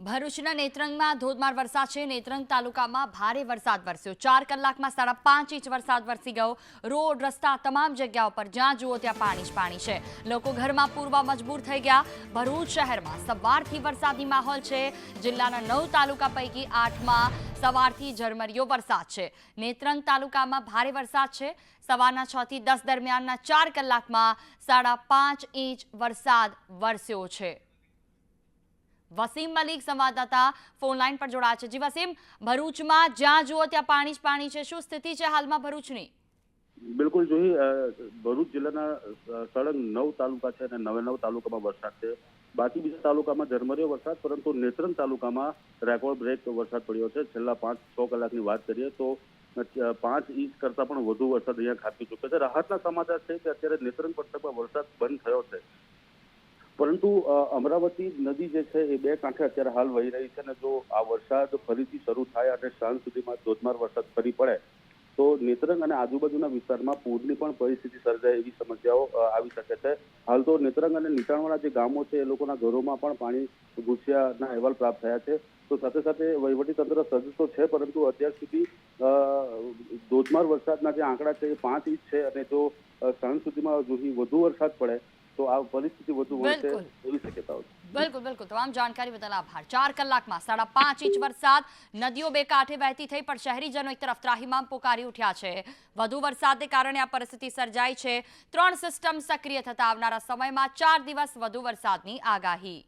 ભરૂચના નેત્રંગમાં ધોધમાર વરસાદ છે. નેત્રંગ તાલુકામાં ભારે વરસાદ વરસ્યો. ચાર કલાકમાં સાડા પાંચ ઇંચ વરસાદ વરસી ગયો. રોડ, રસ્તા તમામ જગ્યાઓ પર જ્યાં જુઓ ત્યાં પાણી જ પાણી છે. લોકો ઘરમાં પૂરવા મજબૂર થઈ ગયા. ભરૂચ શહેરમાં સવારથી વરસાદી માહોલ છે. જિલ્લાના નવ તાલુકા પૈકી આઠમાં સવારથી ઝરમરિયો વરસાદ છે. નેત્રંગ તાલુકામાં ભારે વરસાદ છે. સવારના છ થી દસ દરમિયાનના ચાર કલાકમાં સાડા પાંચ ઇંચ વરસાદ વરસ્યો છે. વસીમ મલિક સંવાદદાતા ફોન લાઈન પર જોડાયા છે. જી વસીમ, ભરૂચમાં જ્યાં જુઓ ત્યાં પાણી જ પાણી છે. શું સ્થિતિ છે હાલમાં ભરૂચની? બિલકુલ જોઈ ભરૂચ જિલ્લાના સળંગ નવ તાલુકા છે અને નવે નવ તાલુકામાં વરસાદ છે. બાકી બીજા તાલુકામાં ઝરમરિયો વરસાદ, પરંતુ નેત્રંગ તાલુકામાં રેકોર્ડ બ્રેક વરસાદ પડ્યો છે. છેલ્લા પાંચ, છ કલાકની વાત કરીએ તો પાંચ ઇંચ કરતા પણ વધુ વરસાદ અહીંયા ખાબકી ચૂક્યો છે. રાહતના સમાચાર છે કે અત્યારે નેત્રંગ પંથકમાં વરસાદ બંધ થયો છે. પરંતુ અમરાવતી નદી જે છે એ બે કાંઠે અત્યારે હાલ વહી રહી છે અને જો આ વરસાદ ફરીથી શરૂ થાય અને સાંજ સુધીમાં ધોધમાર વરસાદ ફરી પડે, તો નેત્રંગ અને આજુબાજુના વિસ્તારમાં પૂરની પણ પરિસ્થિતિ સર્જાય એવી સમસ્યાઓ આવી શકે છે. હાલ તો નેત્રંગ અને નીચાણવાળા જે ગામો છે એ લોકોના ઘરોમાં પણ પાણી ઘૂસ્યાના અહેવાલ પ્રાપ્ત થયા છે. તો સાથે સાથે વહીવટીતંત્ર સજ્જ તો છે, પરંતુ અત્યાર સુધી ધોધમાર વરસાદના જે આંકડા છે એ પાંચ ઇંચ છે અને જો સાંજ સુધીમાં જો વધુ વરસાદ પડે તો આ પરિસ્થિતિ વધુ એવી શક્યતાઓ છે. બિલકુલ બિલકુલ. તમામ જાણકારી બદલ આભાર. ચાર કલાકમાં સાડા પાંચ ઇંચ વરસાદ નદીઓ બે કાંઠે વહેતી થઈ પણ શહેરીજનો એક તરફ ત્રાહિમામ પોકારી ઉઠ્યા છે. વધુ વરસાદને કારણે આ પરિસ્થિતિ સર્જાઈ છે. ત્રણ સિસ્ટમ સક્રિય થતા આવનારા સમયમાં ચાર દિવસ વધુ વરસાદની આગાહી.